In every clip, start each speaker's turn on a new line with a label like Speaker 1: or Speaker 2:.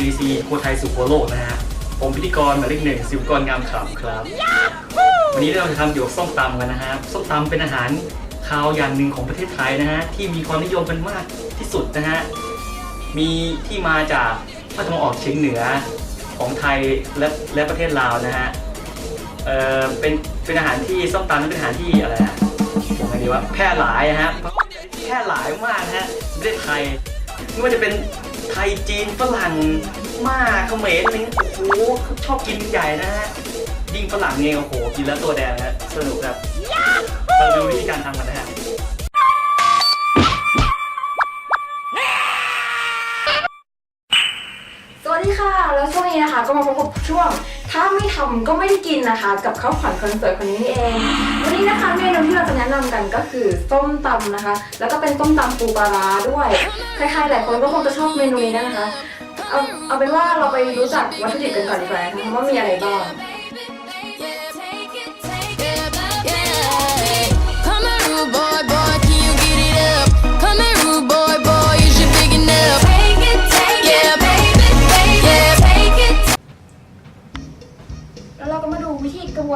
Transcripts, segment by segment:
Speaker 1: DC โคไทยสุโขโลกนะฮะ ผมพิธีกรหมายเลขหนึ่งสิวกรงามขำครับ วันนี้เราจะทำเกี่ยวกับส้มตำกันนะฮะ ส้มตำเป็นอาหารคาวอย่างหนึ่งของประเทศไทยนะฮะ ที่มีความนิยมกันมากที่สุดนะฮะ มีที่มาจากภาคตะวันออกเฉียงเหนือของไทยและและประเทศลาวนะฮะ เอ่อ เป็นเป็นอาหารที่ส้มตำนี่เป็นอาหารที่อะไรอะบอกไงดีว่าแพร่หลายนะฮะ แพร่หลายมากนะฮะประเทศไทยไม่ว่าจะเป็น ไทยจีนฝรั่งมาเขมรอะไรเงี้ยโอ้โหชอบกินใหญ่นะฮะยิ่งฝรั่งเนี่ยโอ้โหกินแล้วตัวแดงฮะสนุกครับเราดูวิธีการทำกันนะฮะ
Speaker 2: สวัสดีค่ะ แล้วช่วงนี้นะคะก็มาพบกับช่วง ถ้าไม่ทำก็ไม่ได้กินนะคะ กับข้าวขวัญคนเสวยคนนี้นี่เอง วันนี้นะคะ จะแนะนำกันก็คือส้มตำนะคะ แล้วก็เป็นส้มตำปูปลาร้าด้วยใครๆหลายคนก็คงจะชอบเมนูนี้นะคะ เอาเอาเป็นว่าเราไปรู้จักวัตถุดิบกันก่อนดีกว่านะคะว่ามีอะไรบ้าง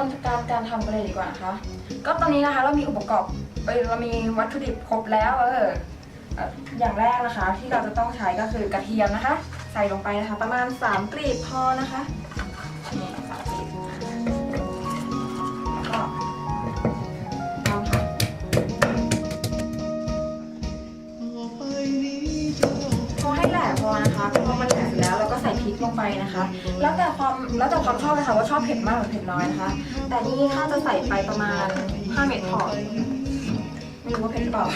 Speaker 2: วิธีกระบวนการการทำกันเลยดีกว่านะคะ ก็ตอนนี้นะคะเรามีอุปกรณ์เอ้ยเรามีวัตถุดิบครบแล้วเออเอ่ออย่างแรกนะคะที่เราจะต้องใช้ก็คือกระเทียมนะคะ ใส่ลงไปนะคะ ประมาณ3กลีบพอนะคะ ลงไปนะคะ แล้วแต่ความแล้วแต่ความชอบเลยค่ะว่าชอบเผ็ดมากหรือเผ็ดน้อยนะคะ แต่นี่ข้าจะใส่ไปประมาณ5เม็ดพอไม่รู้ว่าเผ็ดหรือเปล่า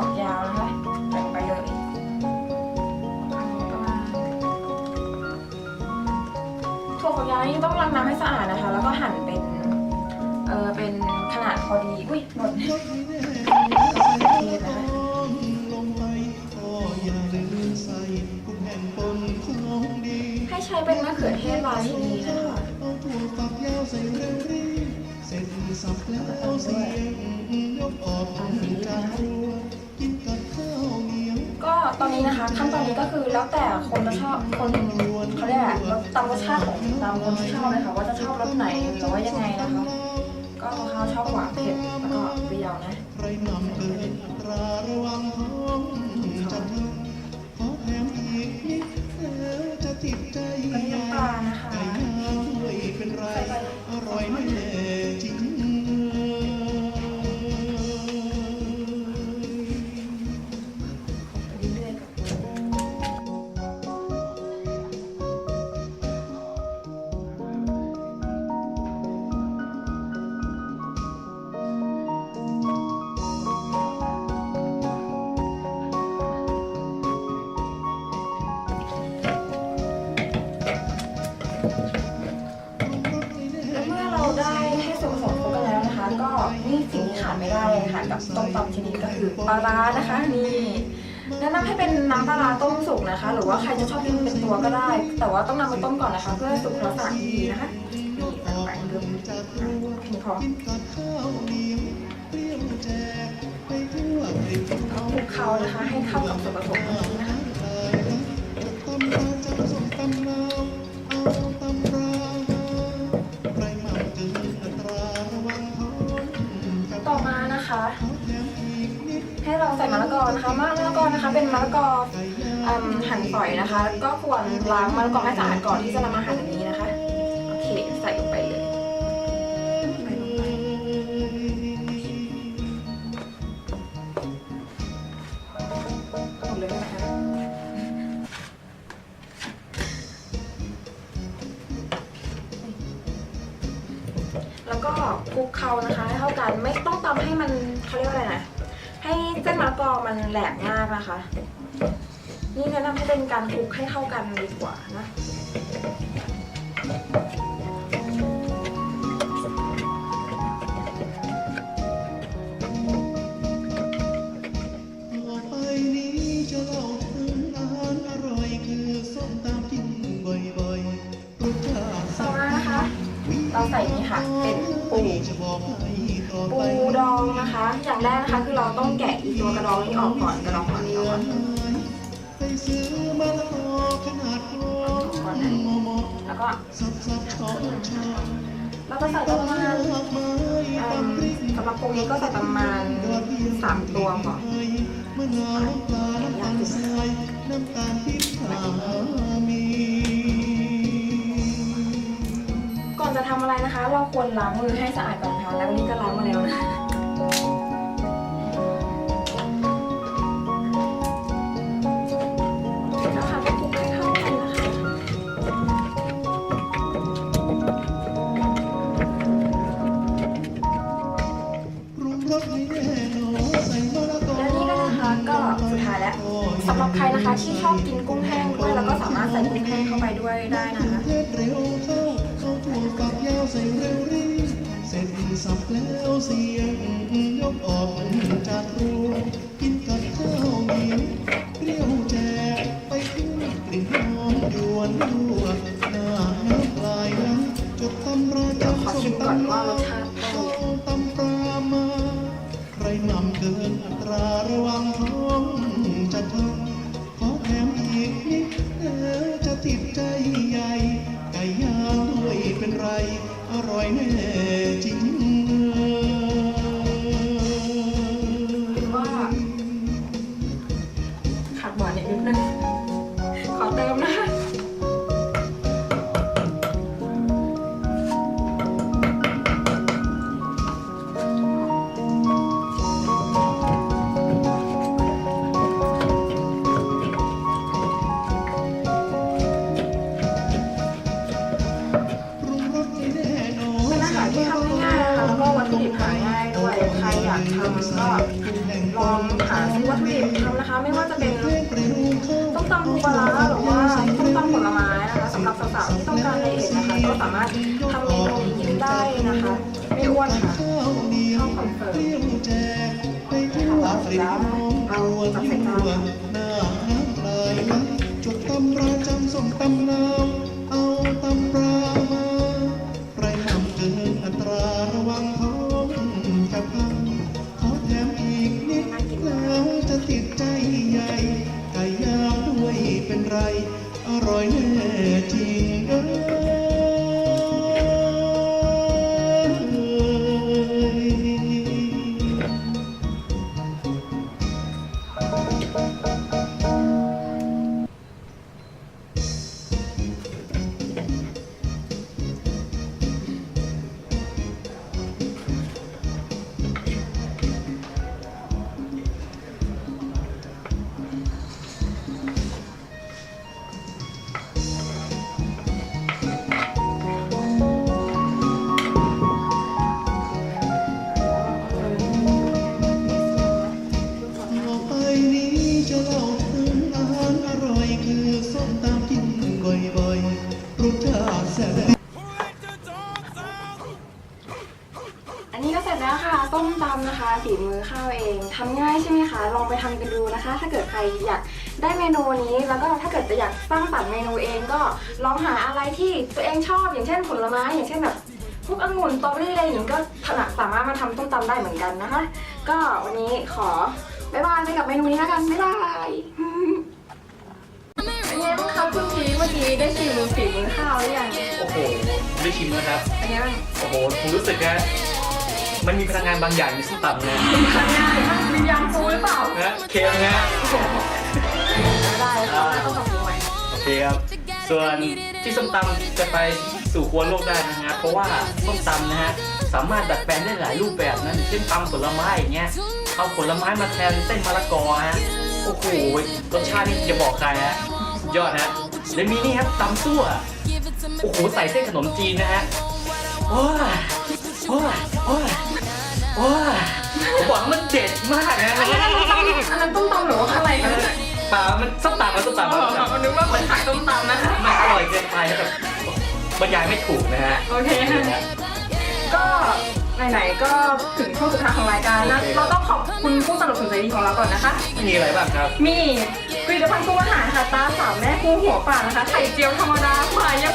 Speaker 2: ฝักยาวนะคะใส่ลงไปเลยประมาณถั่วฝักยาวนี่ต้องล้างน้ำให้สะอาดนะคะ แล้วก็หั่นเป็น เออเป็นขนาดพอดี อุ้ยหมดเทศนะคะให้ใช้เป็นมะเขือเทศราชินีนะคะ อนนี้นะคะขั้นตอนนี้ก็คือแล้วแต่คนจะชอบคนเขาเรียกอะไรรสตามรสชาติของตามคนที่ชอบเลยค่ะว่าจะชอบรสไหนหรือว่ายังไงนะคะก็บาวชอบหวานเผ็ดแล้วก็เปรี้ยวนะ ได้เลยค่ะกับต้มตำชนิดก็คือปลาร้านะคะนี่แนะนำให้เป็นน้ำปลาร้าต้มสุกนะคะ หรือว่าใครจะชอบกินเป็นตัวก็ได้ แต่ว่าต้องนำไปต้มก่อนนะคะ เพื่อให้สุกลักษณะที่ดีนะคะนี่ใส่ลงไปเริ่มนี่พอเอาคลุกเคล้านะคะ ให้เข้ากับส่วนผสมตรงนี้นะคะ นะคะ ให้เราใส่มะละกอนะคะมะละกอนะคะ เป็นมะละกอหั่นฝอยนะคะ ก็ควรล้างมะละกอให้สะอาดก่อนที่จะนำมาหั่นนนี้น คลุกเคล้านะคะให้เข้ากันไม่ต้องตำให้มันเขาเรียกว่าอะไรนะให้เส้นมะละกอมันแหลกมากนะคะ นี่แนะนำให้เป็นการคลุกให้เข้ากันดีกว่านะ
Speaker 3: ต่อไปนี้จะเล่าถึงอาหารอร่อยคือส้มตำกินบ่อยๆรสชาติ
Speaker 2: ต่อมานะคะเราใส่นี่ค่ะ
Speaker 3: อ
Speaker 2: ย่างแรกนะคะคือเราต้องแกะอีตัวกระดองนี้ออกก่อนกระดองฝั่งนี้ออกก่อน
Speaker 3: ไปซื้อมะละกอขนาดพร้อม
Speaker 2: ก่อนแล้วก็เราจะใส่ประมาณ
Speaker 3: มากมาย
Speaker 2: เอิ่ม
Speaker 3: ตำพริก
Speaker 2: สำหรับปูนี้ก็ใส่ประมาณสามตัวพอ
Speaker 3: นก่
Speaker 2: อนจะทำอะไรนะคะ เราควรล้างมือให้สะอาดก่อนนะคะแล้ววันนี้ก็ล้า
Speaker 3: งมา
Speaker 2: แล้วนะ ฝักยงเร็
Speaker 3: วรีบเสร็จสับแล้วเสียงยกออกจากตั
Speaker 2: ว ร่ ตำ
Speaker 3: ปูป
Speaker 2: ลาร้าหรือว่าต้มตำผลไม้นะคะสำหรับสาวๆที่ต้องการไดเอทนะคะก็สามารถทำเมนูนี้กินได้นะคะไม่อ้วนค่ะเข้า
Speaker 3: วเหนียวเปรี้ยวแจกไปทั่วกลิ่นหอมยวนยั่วหน้าน้ำลายไหลจดตำราจำส่งตำนาวเอาตำรามาใครทำเกินอัตราระวังท้อง ร่อยแน่จ
Speaker 2: ทำง่ายใช่ไหมคะ ลองไปทำกันดูนะคะ ถ้าเกิดใครอยากได้เมนูนี้ แล้วก็ถ้าเกิดจะอยากสร้างสรรค์เมนูเองก็ลองหาอะไรที่ตัวเองชอบ อย่างเช่นผลไม้ อย่างเช่นแบบพวกองุ่นสตรอเบอรี่อะไรอย่างนี้ก็ถนัดสามารถมาทำต้มตำได้เหมือนกันนะคะ ก็วันนี้ขอบ๊ายบายไปกับเมนูนี้แล้วกันบ๊ายบายเป็นไงบ้างคะคุณพีเมื่อกี้ได้ชิมฝีมือข้าวหรือยัง
Speaker 1: โอ้โหได้ชิมนะครับ
Speaker 2: เป็นไงบ้าง
Speaker 1: โอ้โหผมรู้สึกนะมันมีพลังงานบางอย่างในส้มตำนะ
Speaker 2: ทำง่าย มากวิญญาณฟูหรือเปล่า
Speaker 1: นะเค็มนะ
Speaker 2: ไม่ได้ต้องต้องปรับปรุงใหม่
Speaker 1: โอเคครับ ส่วนที่ส้มตำจะไปสู่ครัวโลกได้นะฮะเพราะว่าส้มตำนะฮะสามารถดัดแปลงได้หลายรูปแบบนะอย่างเช่นตำผลไม้อย่างเงี้ยเอาผลไม้มาแทนเส้นมะละกอฮะโอ้โหรสชาตินี่จะบอกใครฮะสุดยอดฮะแล้วมีนี่ครับตำซั่วโอ้โหใส่เส้นขนมจีนนะฮะโอ้ เด็ดมากนะ
Speaker 2: อันนั้นต้มตำหรือว่าอะไรกันเนี่ย
Speaker 1: ป่ามันส้มตำมันส้มตำ
Speaker 2: อ๋
Speaker 1: มันส้ม
Speaker 2: อ
Speaker 1: ตำ
Speaker 2: นึกว่ามันขายต้มตำนะคะ
Speaker 1: มันอร่อยเกินไปแบบบรรยายไม่ถูกนะฮะ
Speaker 2: โอเคค่ะก็ไหนๆก็ถึงช่วงสุดท้ายของรายการนะเราต้องขอบคุณผู้สนับสนุนใจดีของเราก่อนนะคะ
Speaker 1: มีอะไรบ้างครับ
Speaker 2: มีผลิตภัณฑ์ปรุงอาหารค่ะตาสามแม่กุ้งหัวป่านะคะไข่เจียวธรรมดาหวานยัง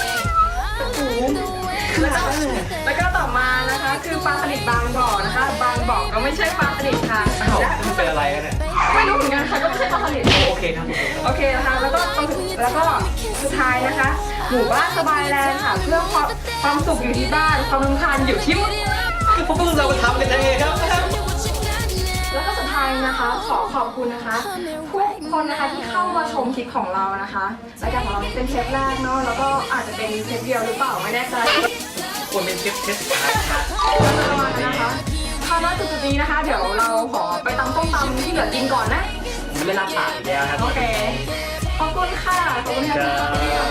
Speaker 2: หู นะคะแล้วก็ต่อมานะคะคือปลาสลิดบางบ่อนะคะ บางบ่อก็ไม่ใช่ปลาสลิดค่ะ
Speaker 1: อ้าว
Speaker 2: และ
Speaker 1: มันเป็นอะไรกันเนี่ย
Speaker 2: ไม่รู้เหมือนกันค่ะก็ไม่ใช่ปลาสลิด
Speaker 1: โอเคครับผม
Speaker 2: โอเคนะคะแล้วก็ตรงสุดแล้วก็สุดท้ายนะคะ หมู่บ้านสบายแลนด์ค่ะ เพื่อความความสุขอยู่ที่บ้านความรำคาญอยู่ที่มือ
Speaker 1: พวกเราทำกันเองครับ
Speaker 2: แล้วก็สุดท้ายนะคะขอขอบคุณนะคะทุกคนนะคะที่เข้ามาชมคลิปของเรานะคะรายการของเราเป็นเทปแรกเนาะแล้วก็อาจจะเป็นเทปเดียวหรือเปล่าไม่แน่ใจ
Speaker 1: ควรเป็นเชฟเทสต์นะ
Speaker 2: ประมาณนั้นนะคะคำว่าจุดๆนี้นะคะ เดี๋ยวเราขอไปตำต้มตำที่เหลือกินก่อนนะ
Speaker 1: ผมไม่รับปากอีกแล้วครับ
Speaker 2: โอเค ขอบคุณค่ะ ขอบคุณค่ะ